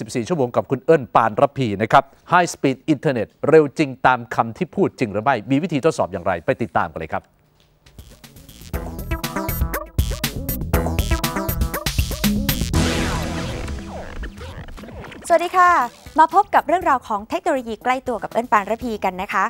14 ชั่วโมงกับคุณเอิญปานรพีนะครับ High Speed Internet เร็วจริงตามคำที่พูดจริงหรือไม่ มีวิธีทดสอบอย่างไร ไปติดตามกันเลยครับสวัสดีค่ะ มาพบกับเรื่องราวของเทคโนโลยีใกล้ตัวกับเอิญปานระพีกันนะคะ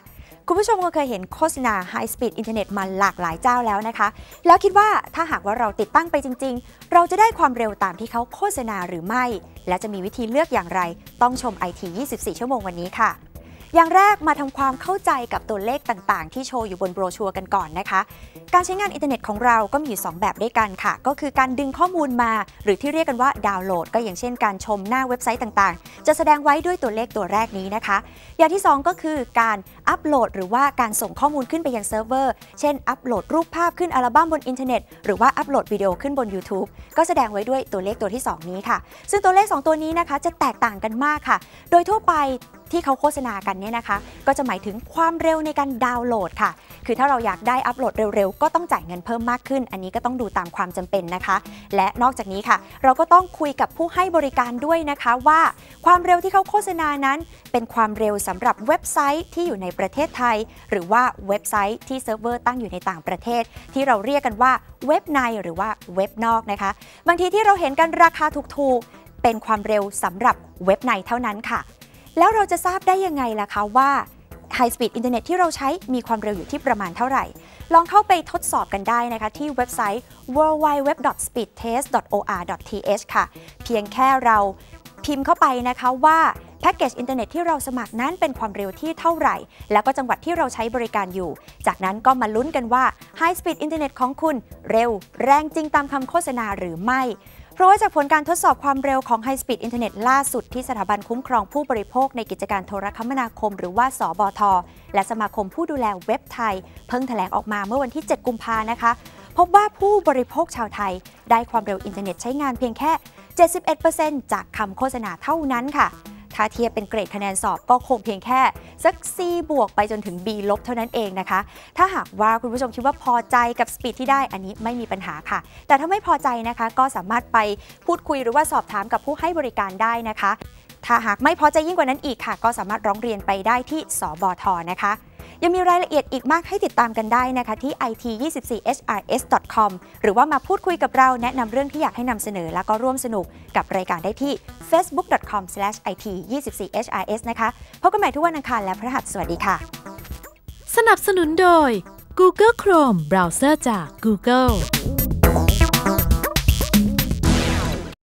คุณผู้ชมคงเคยเห็นโฆษณา High Speed Internet มาหลากหลายเจ้าแล้วนะคะ แล้วคิดว่าถ้าหากว่าเราติดตั้งไปจริง ๆ เราจะได้ความเร็วตามที่เขาโฆษณาหรือไม่ และจะมีวิธีเลือกอย่างไร ต้องชม IT 24 ชั่วโมงวันนี้ค่ะ อย่างแรกมาทำความเข้าใจกับตัวเลขต่างๆ ที่โชว์อยู่บนโบรชัวร์กันก่อนนะคะ การใช้งานอินเทอร์เน็ตของเราก็มีอยู่ 2 แบบด้วยกันค่ะ ก็คือการดึงข้อมูลมา หรือที่เรียกกันว่าดาวน์โหลด ก็อย่างเช่นการชมหน้าเว็บไซต์ต่างๆ จะแสดงไว้ด้วยตัวเลขตัวแรกนี้นะคะ อย่างที่ 2 ก็คือการอัปโหลด หรือว่าการส่งข้อมูลขึ้นไปยังเซิร์ฟเวอร์ เช่น อัปโหลดรูปภาพขึ้นอัลบั้มบนอินเทอร์เน็ต หรือว่าอัปโหลดวิดีโอขึ้นบน YouTube ก็แสดงไว้ด้วยตัวเลขตัวที่ 2 นี้ค่ะ ซึ่งตัวเลข 2 ตัวนี้นะคะจะแตกต่างกันมากค่ะ โดยทั่วไป ที่เขาโฆษณากันเนี่ยนะคะ ก็จะหมายถึงความเร็วในการดาวน์โหลดค่ะ คือถ้าเราอยากได้อัปโหลดเร็วๆ ก็ต้องจ่ายเงินเพิ่มมากขึ้น อันนี้ก็ต้องดูตามความจำเป็นนะคะ และนอกจากนี้ค่ะ เราก็ต้องคุยกับผู้ให้บริการด้วยนะคะว่า ความเร็วที่เขาโฆษณานั้น เป็นความเร็วสำหรับเว็บไซต์ที่อยู่ในประเทศไทย หรือว่าเว็บไซต์ที่เซิร์ฟเวอร์ตั้งอยู่ในต่างประเทศ ที่เราเรียกกันว่าเว็บในหรือว่าเว็บนอกนะคะ บางทีที่เราเห็นกันราคาถูกๆเป็นความเร็วสำหรับเว็บในเท่านั้นค่ะ แล้วเราจะทราบได้ยังไงล่ะคะว่า High Speed Internet ที่เราใช้มีความเร็วอยู่ที่ประมาณเท่าไหร่ ลองเข้าไปทดสอบกันได้นะคะ ที่เว็บไซต์ worldwide.web.speedtest.or.th ค่ะ เพียงแค่เราพิมพ์เข้าไปนะคะว่าแพ็กเกจอินเทอร์เน็ตที่เราสมัครนั้นเป็นความเร็วที่เท่าไหร่ แล้วก็จังหวัดที่เราใช้บริการอยู่ จากนั้นก็มาลุ้นกันว่า High Speed Internet ของคุณเร็ว แรงจริงตามคำโฆษณาหรือไม่ ราะว่าจากผลการทดสอบความเร็วของไฮสปีดอินเทอร์เน็ตล่าสุดที่สถาบันคุ้มครองผู้บริโภคในกิจการโทรคมนาคม หรือว่าสบท และสมาคมผู้ดูแลเว็บไทย เพิ่งแถลงออกมาเมื่อวันที่ 7 กุมภานะคะ พบว่าผู้บริโภคชาวไทย ได้ความเร็วอินเทอร์เน็ตใช้งานเพียงแค่ 71%จากคำโฆษณาเท่านั้นค่ะ ถ้าเทียบเป็นเกรดคะแนนสอบก็คงเพียงแค่สัก C บวกไปจนถึง B ลบเท่านั้นเองนะคะ ถ้าหากว่าคุณผู้ชมคิดว่าพอใจกับสปีดที่ได้อันนี้ไม่มีปัญหาค่ะ แต่ถ้าไม่พอใจนะคะก็สามารถไปพูดคุยหรือว่าสอบถามกับผู้ให้บริการได้นะคะ ถ้าหากไม่พอใจยิ่งกว่านั้นอีกค่ะ ก็สามารถร้องเรียนไปได้ที่สบทนะคะ ยังมีรายละเอียดอีกมากให้ติดตามกันได้นะคะที่ it24hrs.com หรือว่ามาพูดคุยกับเราแนะนำเรื่องที่อยากให้นำเสนอ แล้วก็ร่วมสนุกกับรายการได้ที่ facebook.com/it24hrs นะคะพบกันใหม่ทุกวันอังคารและพฤหัสสวัสดีค่ะ สนับสนุนโดย Google Chrome เบราว์เซอร์จาก Google